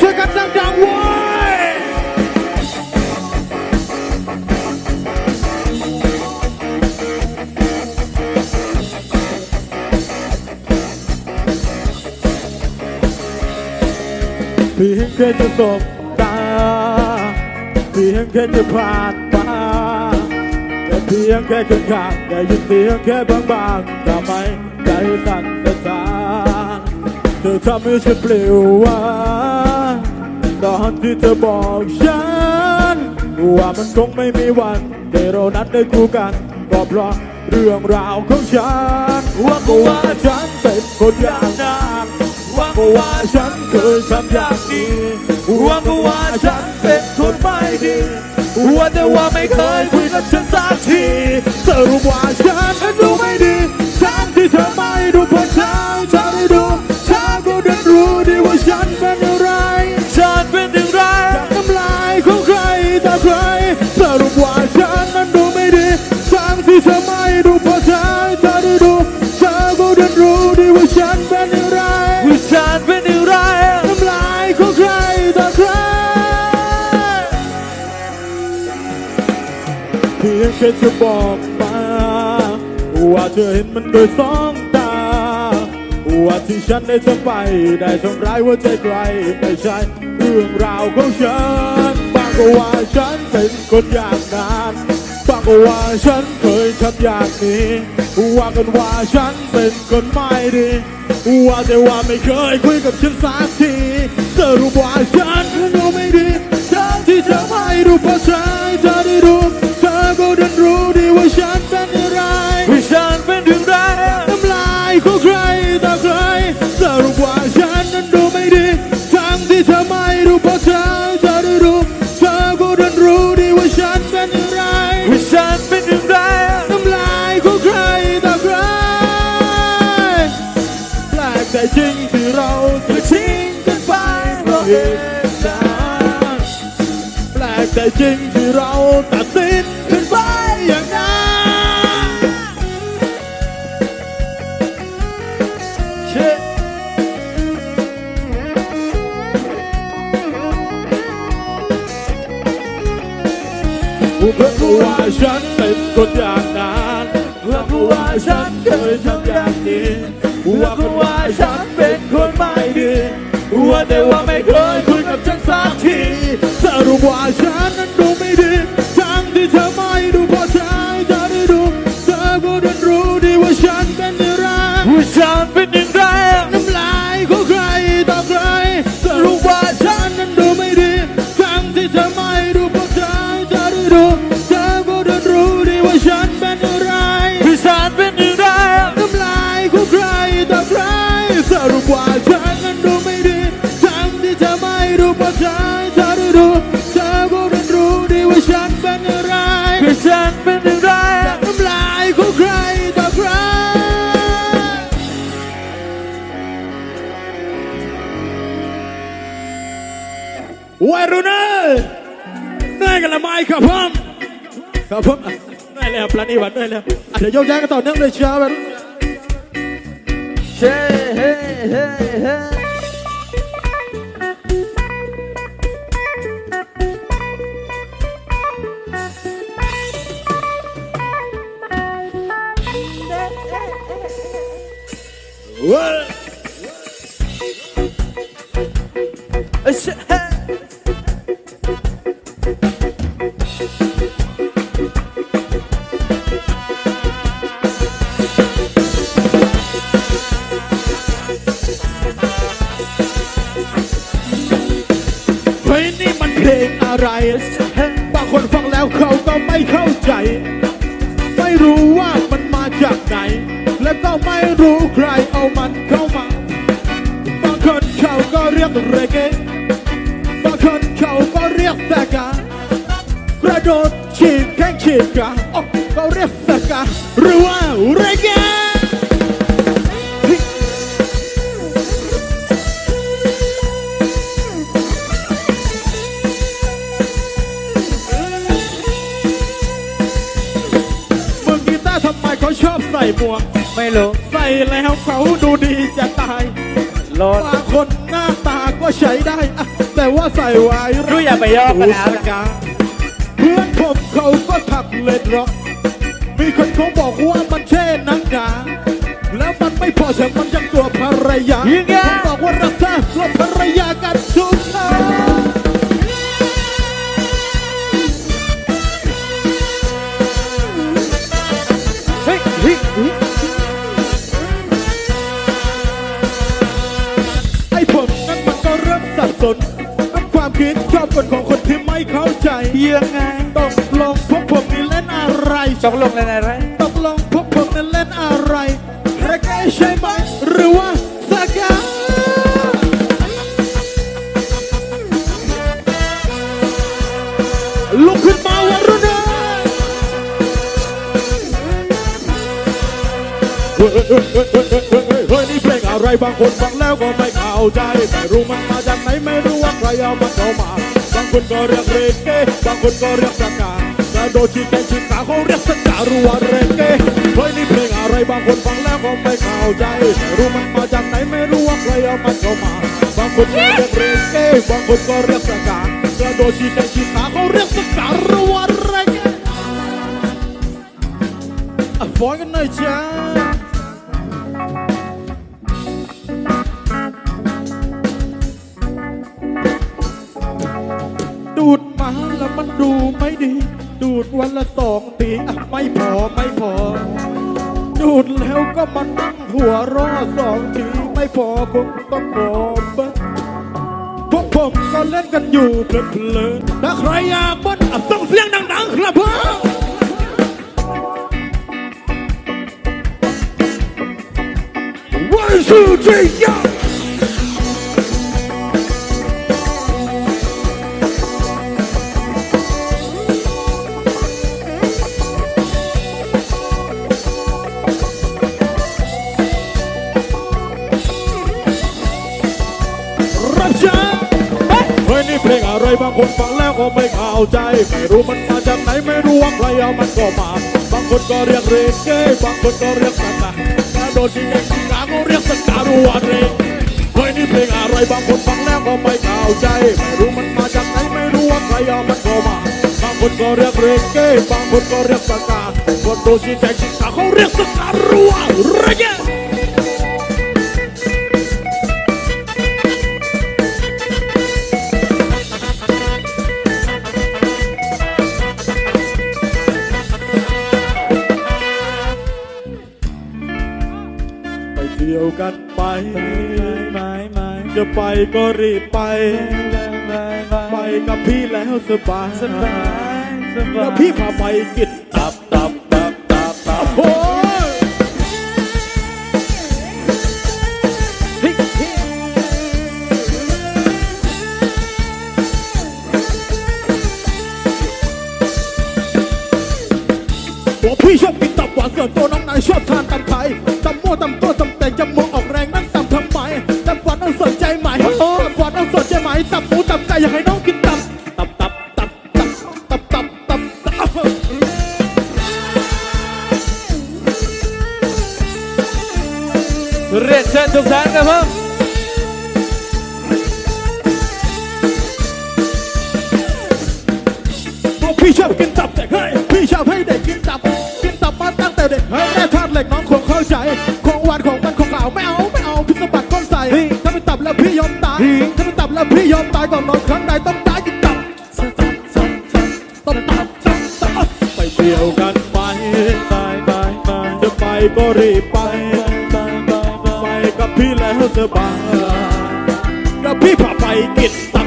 ช่วยกันดังๆเว้ยเพียงแค่จะสบตาเพียงแค่จะผ่านมาแต่เพียงแค่ข้างๆได้ยินเสียงแค่บางๆทำไมใจสั่นสะท้านเธอทำให้ฉันเปลี่ยวว่า ตอนที่เธอบอกฉัน ว่ามันคงไม่มีวันที่เรานั้นได้คู่กันก็เพราะเรื่องราวของฉัน ว่าก็ว่าฉันเป็นคนอย่างนั้นว่าก็ว่าฉันเคยทำอย่างนี้ว่าก็ว่าฉันเป็นคนไม่ดีว่าแต่ว่าไม่เคยคุยกับฉันสักที มันโดยสองตา ว่าที่ฉันได้ทำไป ได้ทำร้ายหัวใจใครไม่ใช่เรื่องราวของฉัน บางก็ว่าฉันเป็นคนอยางนั้นบางก็ว่าฉันเคยทำอย่างนี้ ว่ากันว่าฉันเป็นคนไม่ดี ว่าแต่ว่าไม่เคยคุยกับฉันสักทีสรุปว่าฉันนั้นดูไม่ดีทั้งที่เธอไม่ดูเพรา ฉันเป็นอย่างไรน้ำลายของใครต่อใครแปลกแต่จริงที่เราจะทิ้งกันไปเพราะเหตุใดแปลกแต่จริงที่เราตัด ฉันเป็นคนอย่างนั้นว่าคุณว่าฉันเคยทำอย่างนี้ว่าคุณว่าฉันเป็นคนไม่ดีว่าแต่ว่าไม่เคยคุยกับฉันสักทีสรุปว่าฉันนั้น นื่อยกันละไหมครับผม ครับผมอะเหนื่อยแล้วปลานีวันเหนื่อยแล้วอะเดี๋ยวยกย้ายกันต่อเนื่องเลยเชียววัยรุ่นเช่เฮ้เฮ้เฮ้เว้ยเอ้ยเช่เฮ้ ลงอะไรบางคนฟังแล้วเขาก็ไม่เข้าใจ ไม่รู้ว่ามันมาจากไหน และก็ไม่รู้ใครเอามันเข้ามา บางคนเขาก็เรียกเรเกะบางคนเขาก็เรียกแซกากระโดดฉีกแข้งฉีกขาโอ้ก็เรียกแซกาหรือว่าเรเก เขาชอบใส่หมวก ไม่รู้ใส่แล้วเขาดูดีจะตายโหลดบางคนหน้าตาก็ใช้ได้อะแต่ว่าใส่ไว้รู้อย่าไปยอกกันนะดูสกาเพื่อนผมเขาก็ถักเล่นร็อกมีคนเขาบอกว่ามันเช่นังหนาแล้วมันไม่พอแต่มันยังตัวภรรยายิงอะผมบอกว่ารักษาตัวภรรยากันทุ สับสนกับความคิดชอบคนของคนที่ไม่เข้าใจยังไงต้องลองพวกผมนี่เล่นอะไรตกลงเลยนะไรต้องลองพวกผมนี่เล่นอะไรเรเกใช่ไหมหรือว่าสกาลุกขึ้นมาวรุณาเฮ้ อะไรบางคนฟังแล้วก็ไม่เข้าใจ ไม่รู้มันมาจากไหนไม่รู้ว่าใครเอามันเข้ามา บางคนก็เรียกเรเก้บางคนก็เรียกสกากระโดดชีแกงชีขาเขาเรียกสกาหรือว่าเรเก้เฮ้ยนี่เพลงอะไรบางคนฟังแล้วก็ไม่เข้าใจ ไม่รู้มันมาจากไหนไม่รู้ว่าใครเอามันเข้ามา บางคนก็เรียกเรเก้บางคนก็เรียกสกากระโดดชีแกงชีขาเขาเรียกสกาหรือว่าเรเก้ฟ้อนกันหน่อยจ้า แล้วมันดูไม่ดี ดูดวันละสองทีอะไม่พอไม่พอ ดูดแล้วก็มานั่งหัวรอสองทีไม่พอคงต้องขอเบิ้ลพวกผมก็เล่นกันอยู่เพลินๆถ้าใครอยากเบิ้ลอะส่งเสียงดังๆครับเพื่อนวันสู้จริงยรับ คนฟังแล้วก็ไม่เข้าใจ ไม่รู้มันมาจากไหนไม่รู้ว่าใครเอามันก็มา บางคนก็เรียกเรเก้บางคนก็เรียกสกากระโดดชิงเองชิงาก็เรียกสการุวาเรเฮ้ยนี่เพลงอะไรบางคนฟังแล้วก็ไม่เข้าใจ ไม่รู้มันมาจากไหนไม่รู้ว่าใครเอามันก็มา บางคนก็เรียกเรเก้บางคนก็เรียกสกาคนโดนชิงแกงชิงาเขาเรียกสการุวาเร จะไปก็รีบไปไม่ไม่ไปกับพี่แล้วสบายสบายสบายแล้วพี่พาไปกินตับตับตับตับตับโอ้ยเฮ้ยเฮ้ยตัวพี่ชอบกินตับหวานส่วนตัวน้องนายชอบทานตำไทยตำมั่วตำตั ตำหมูตำไก่อยากให้น้องกินตับตับตับตับตับตับตับตับตับเรียนเชิญทุกท่านครับผม บและพี่ยอมตายก่อนนอนครั้งใดต้องตายกินตับต้องตับตับตับไปเที่ยวกันไหมไปไปไปจะไปก็รีบไปไปไปไปไปกับพี่แล้วสบายแล้วพี่พาไปกิน